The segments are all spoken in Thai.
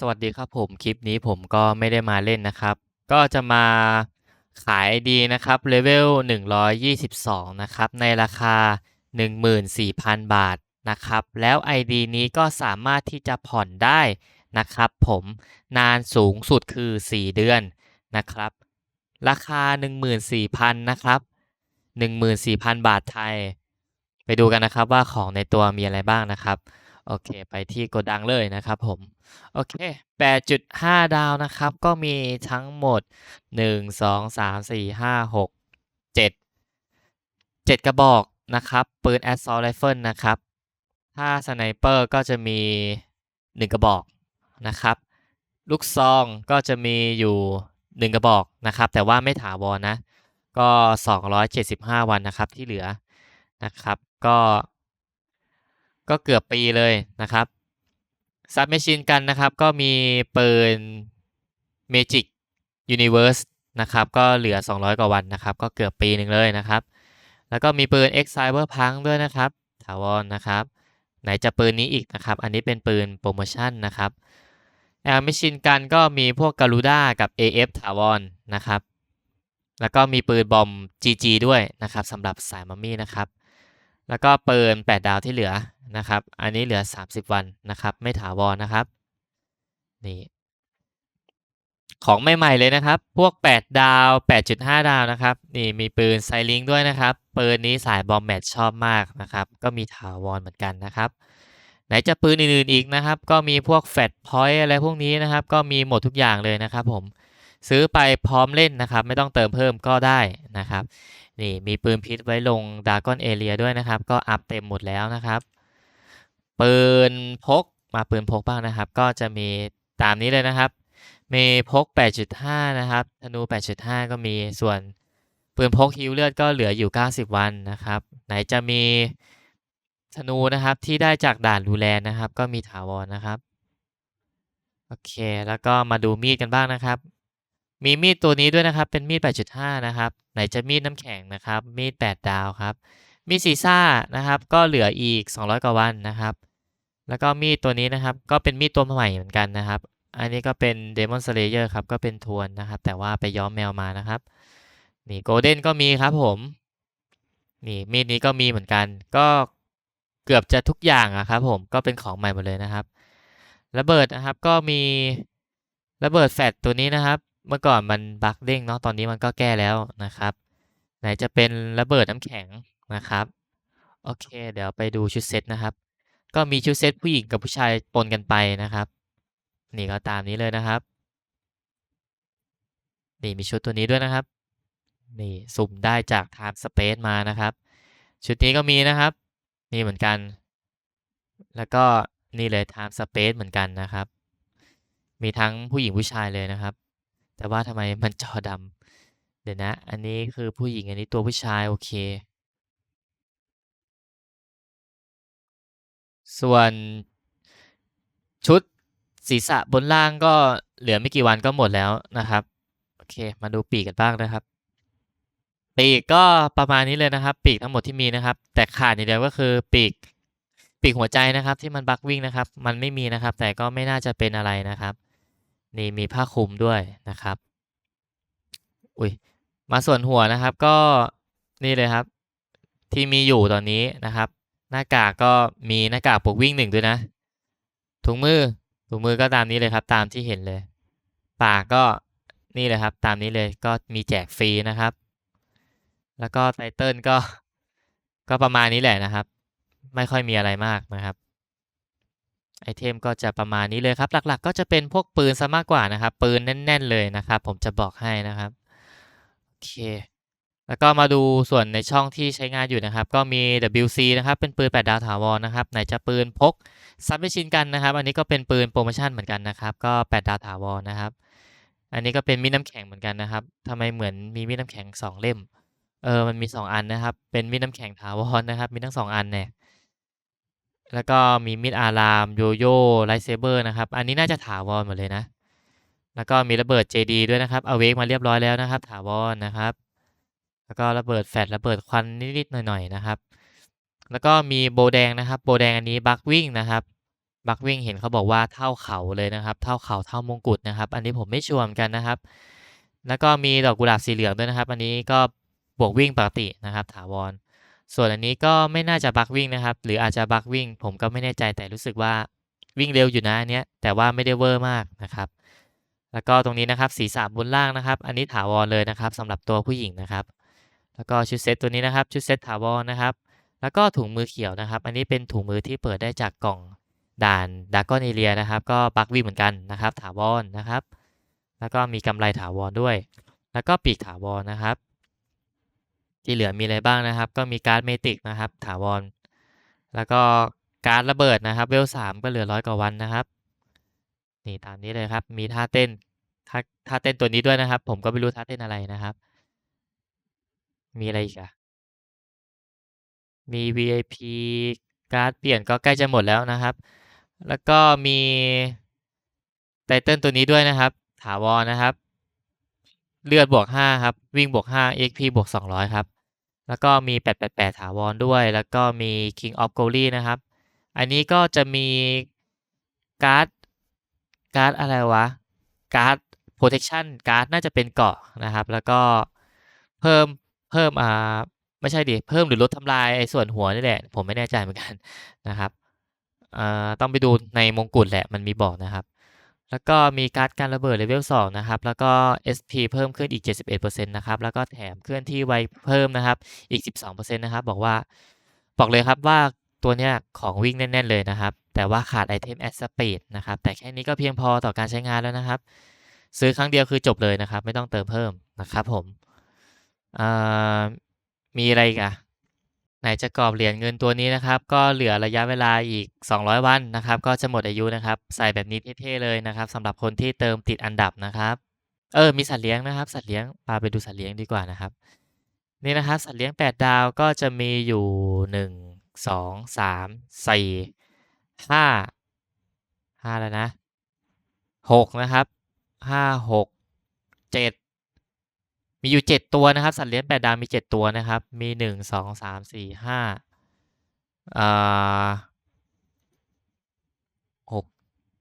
สวัสดีครับผม คลิปนี้ผมก็ไม่ได้มาเล่นนะครับ ก็จะมาขาย ID นะครับเลเวล 122 นะครับ ในราคา 14,000 บาทนะครับ แล้ว ID นี้ก็สามารถที่จะผ่อนได้นะครับ ผมนานสูงสุดคือ 4 เดือนนะครับ ราคา 14,000 นะครับ 14,000 บาทไทย ไปดูกันนะครับว่าของในตัวมีอะไรบ้างนะครับ โอเค ไปที่โกดังเลยนะครับผม โอเค 8.5 ดาวนะครับ ก็มีทั้งหมด 1 2 3 4 5 6 7 7 กระบอกนะครับ ปืน Assault Rifle นะครับ ถ้าสไนเปอร์ก็จะมี 1 กระบอกนะครับ ลูกซองก็จะมีอยู่ 1 กระบอกนะครับ แต่ว่าไม่ถาวรนะ ก็ 275 วันนะครับที่เหลือนะครับ ก็ ก็เกือบปีเลยนะครับซับเมชินกันนะครับ ก็มีปืน Magic Universe นะครับ ก็เหลือ 200 กว่าวันนะครับ ก็เกือบปีหนึ่งเลยนะครับ แล้วก็มีปืน X Cyberpunk ด้วยนะครับ ถาวรนนะครับ ไหนจะปืนนี้อีกนะครับ อันนี้เป็นปืนโปรโมชั่นนะครับแอลเมชินกันก็มีพวกการูด้ากับ AF ถาวรนะครับ แล้วก็มีปืนบอม GG ด้วยนะครับสำหรับสายมัมมี่นะครับ แล้วก็ปืน8ดาวที่เหลือนะครับ อันนี้เหลือ 30 วันนะครับ ไม่ถาวรนะครับนี่ของใหม่ๆเลยนะครับ พวก 8 ดาว 8.5 ดาวนะครับ นี่มีปืนไซลิงด้วยนะครับ ปืนนี้สายบอมแมทชอบมากนะครับ ก็มีถาวรเหมือนกันนะครับ ไหนจะปืนอื่นๆอีกนะครับ ก็มีพวกแฟตพอยต์อะไรพวกนี้นะครับ ก็มีหมดทุกอย่างเลยนะครับผม ซื้อไปพร้อมเล่นนะครับ ไม่ต้องเติมเพิ่มก็ได้นะครับ นี่มีปืนพิษไว้ลงดากอนเอเรียด้วยนะครับ ก็อัพเต็มหมดแล้วนะครับ ปืนพกมาปืนพกบ้างนะครับ ก็จะมีตามนี้เลยนะครับ มีพก 8.5 นะครับ ธนู 8.5 ก็มีส่วนปืนพกฮิวเลือดก็เหลืออยู่ 90 วันนะครับ ไหนจะมีธนูนะครับที่ได้จากด่านรูแลนนะครับ ก็มีถาวรนะครับ โอเค แล้วก็มาดูมีดกันบ้างนะครับ มีมีดตัวนี้ด้วยนะครับ เป็นมีด 8.5 นะครับ ไหนจะมีดน้ำแข็งนะครับ มีด 8 ดาวครับ มีดซีซ่านะครับ ก็เหลืออีก 200 กว่าวันนะครับ แล้วก็มีดตัวนี้นะครับ ก็เป็นมีดตัวใหม่เหมือนกันนะครับ อันนี้ก็เป็น Demon Slayer ครับ ก็เป็นทวนนะครับ แต่ว่าไปย้อมแมวมานะครับ นี่โกลเด้นก็มีครับผม นี่มีดนี้ก็มีเหมือนกัน ก็เกือบจะทุกอย่างอะครับผม ก็เป็นของใหม่หมดเลยนะครับ ระเบิดนะครับ ก็มีระเบิดแฟลชตัวนี้นะครับ เมื่อก่อนมันบั๊กเด้งเนาะตอนนี้มันก็แก้แล้วนะครับ ไหนจะเป็นระเบิดน้ำแข็งนะครับ โอเค เดี๋ยวไปดูชุดเซตนะครับ ก็มีชุดเซตผู้หญิงกับผู้ชายปนกันไปนะครับ นี่ก็ตามนี้เลยนะครับ นี่มีชุดตัวนี้ด้วยนะครับ นี่สุ่มได้จาก Time Space มานะครับ ชุดนี้ก็มีนะครับ นี่เหมือนกัน แล้วก็นี่เลย Time Space เหมือนกันนะครับ มีทั้งผู้หญิงผู้ชายเลยนะครับ แต่ว่าทำไมมันจอดำเดี๋ยวนะ อันนี้คือผู้หญิงอันนี้ตัวผู้ชาย โอเค ส่วนชุดศีรษะบนล่างก็เหลือไม่กี่วันก็หมดแล้วนะครับ โอเค มาดูปีกกันบ้างนะครับ ปีกก็ประมาณนี้เลยนะครับ ปีกทั้งหมดที่มีนะครับ แต่ขาดอย่างเดียวก็คือปีกปีกหัวใจนะครับ ที่มันบักวิ่งนะครับ มันไม่มีนะครับ แต่ก็ไม่น่าจะเป็นอะไรนะครับ นี่มีผ้าคลุมด้วยนะครับ อุ้ยมาส่วนหัวนะครับก็นี่เลยครับ ที่มีอยู่ตอนนี้นะครับ หน้ากากก็มีหน้ากากปกวิ่งหนึ่งด้วยนะถุงมือถุงมือก็ตามนี้เลยครับ ตามที่เห็นเลย ปากก็นี่เลยครับ ตามนี้เลยก็มีแจกฟรีนะครับ แล้วก็ไตเติลก็ก็ประมาณนี้แหละนะครับ ไม่ค่อยมีอะไรมากนะครับ ไอเทมก็จะประมาณนี้เลยครับ หลักๆ ก็จะเป็นพวกปืนซะมากกว่านะครับ ปืนแน่น ๆ เลยนะครับ ผมจะบอกให้นะครับ โอเค แล้วก็มาดูส่วนในช่องที่ใช้งานอยู่นะครับ ก็มี WC นะครับ เป็นปืน 8 ดาวถาวรนะครับ ไหนจะปืนพกซับเมชินกันนะครับ อันนี้ก็เป็นปืนโปรโมชั่นเหมือนกันนะครับ ก็ 8 ดาวถาวรนะครับ อันนี้ก็เป็นมีดน้ำแข็งเหมือนกันนะครับทำไมเหมือนมีมีดน้ำแข็ง 2 เล่ม เออ มันมี 2 อันนะครับ เป็นมีดน้ำแข็งถาวรนะครับ มีทั้ง 2 อันเนี่ย แล้วก็มีมีดอารามโยโย่ไลท์เซเบอร์นะครับ อันนี้น่าจะถาวรหมดเลยนะ แล้วก็มีระเบิด JD ด้วยนะครับเอาเวกมาเรียบร้อยแล้วนะครับ ถาวรนะครับ แล้วก็ระเบิดแฟลชระเบิดควันนิดๆหน่อยๆนะครับ แล้วก็มีโบแดงนะครับ โบแดงอันนี้บักวิ่งนะครับบักวิ่งเห็นเขาบอกว่าเท่าเขาเลยนะครับ เท่าเขาเท่ามงกุฎนะครับ อันนี้ผมไม่ชัวร์เหมือนกันนะครับ แล้วก็มีดอกกุหลาบสีเหลืองด้วยนะครับ อันนี้ก็บวกวิ่งปกตินะครับ ถาวร ส่วนอันนี้ก็ไม่น่าจะบักวิ่งนะครับ หรืออาจจะบักวิ่ง ผมก็ไม่แน่ใจแต่รู้สึกว่าวิ่งเร็วอยู่นะอันเนี้ยแต่ว่าไม่ได้เวอร์มากนะครับ แล้วก็ตรงนี้นะครับศีรษะบนล่างนะครับ อันนี้ถาวรเลยนะครับสำหรับตัวผู้หญิงนะครับ แล้วก็ชุดเซตตัวนี้นะครับ ชุดเซตถาวรนะครับ แล้วก็ถุงมือเขียวนะครับ อันนี้เป็นถุงมือที่เปิดได้จากกล่องด่านดากอนเอเรียนะครับ ก็บักวิ่งเหมือนกันนะครับ ถาวรนะครับ แล้วก็มีกำไรถาวรด้วย แล้วก็ปีกถาวรนะครับ ที่เหลือมีอะไรบ้างนะครับ ก็มีการ์ดเมติกนะครับ ถาวร แล้วก็การ์ดระเบิดนะครับเวลสามก็เหลือร้อยกว่าวันนะครับนี่ตามนี้เลยครับ มีท่าเต้นท่าท่าเต้นตัวนี้ด้วยนะครับ ผมก็ไม่รู้ท่าเต้นอะไรนะครับ มีอะไรอีกอะมี VIP การ์ดเปลี่ยนก็ใกล้จะหมดแล้วนะครับ แล้วก็มีไตเติลตัวนี้ด้วยนะครับ ถาวรนะครับ เลือดบวกห้าครับ วิ่งบวกห้า XP บวกสองร้อยครับ แล้วก็มี 888 ถาวรด้วย แล้วก็มี King of Glory นะครับ อันนี้ก็จะมีการ์ดการ์ดอะไรวะ การ์ด protection การ์ดน่าจะเป็นเกาะนะครับ แล้วก็เพิ่มเพิ่มอ่าไม่ใช่ดิ เพิ่มหรือลดทำลายไอ้ส่วนหัวนี่แหละ ผมไม่แน่ใจเหมือนกันนะครับอ่าต้องไปดูในมงกุฎแหละ มันมีบอกนะครับ แล้วก็มีการ์ดการระเบิดเลเวล2นะครับ แล้วก็ SP เพิ่มขึ้นอีก 71%นะครับ แล้วก็แถมเคลื่อนที่ไวเพิ่มนะครับ อีก 12%นะครับ บอกว่า บอกเลยครับว่าตัวเนี้ยของวิ่งแน่น ๆ เลยนะครับ แต่ว่าขาดไอเทม Add Speed นะครับ แต่แค่นี้ก็เพียงพอต่อการใช้งานแล้วนะครับ ซื้อครั้งเดียวคือจบเลยนะครับ ไม่ต้องเติมเพิ่มนะครับผมมีอะไรอีกอะ ไหนจะกรอบเหรียญเงินตัวนี้นะครับ ก็เหลือระยะเวลาอีก 200 วันนะครับ ก็จะหมดอายุนะครับ ใส่แบบนี้เท่ๆเลยนะครับสำหรับคนที่เติมติดอันดับนะครับ เออ มีสัตว์เลี้ยงนะครับ สัตว์เลี้ยงพาไปดูสัตว์เลี้ยงดีกว่านะครับ นี่นะครับสัตว์เลี้ยง 8 ดาวก็จะมีอยู่ 1 2 3 4 5 5แล้วนะ 6 นะครับ 5 6 7 มีอยู่ 7 ตัวนะครับ สัตว์เลี้ยง8ดาวมี 7 ตัวนะครับ มี 1 2 3 4 5อ่า6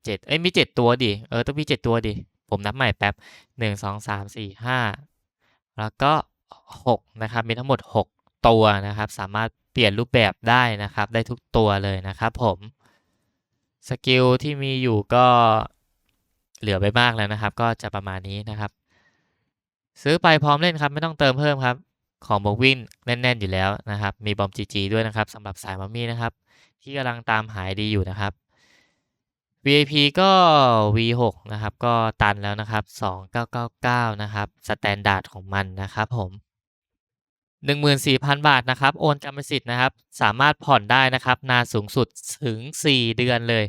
7เอ้ยมี 7 ตัวดิ เออ ต้องมี 7 ตัวดิ ผมนับใหม่แป๊บ 1 2 3 4 5 แล้วก็ 6 นะครับ มีทั้งหมด 6 ตัวนะครับ สามารถเปลี่ยนรูปแบบได้นะครับ ได้ทุกตัวเลยนะครับผมสกิลที่มีอยู่ก็เหลือไปมากแล้วนะครับ ก็จะประมาณนี้นะครับ ซื้อไปพร้อมเล่นครับไม่ต้องเติมเพิ่มครับ ของบวกวิ่งแน่น ๆ อยู่แล้วนะครับ มีบอม GG ด้วยนะครับสำหรับสายมัมมี่นะครับ ที่กำลังตามหายดีอยู่นะครับ VIP ก็ V6 นะครับ ก็ตันแล้วนะครับ 2999 นะครับสแตนดาร์ดของมันนะครับผม14,000 บาทนะครับ โอนกรรมสิทธิ์นะครับ สามารถผ่อนได้นะครับ นานสูงสุดถึง 4 เดือนเลย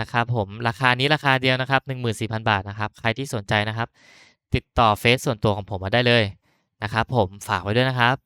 นะครับผมราคานี้ราคาเดียวนะครับ 14,000 บาทนะครับ ใครที่สนใจนะครับ ติดต่อเฟซส่วนตัวของผมมาได้เลยนะครับผมฝากไว้ด้วยนะครับ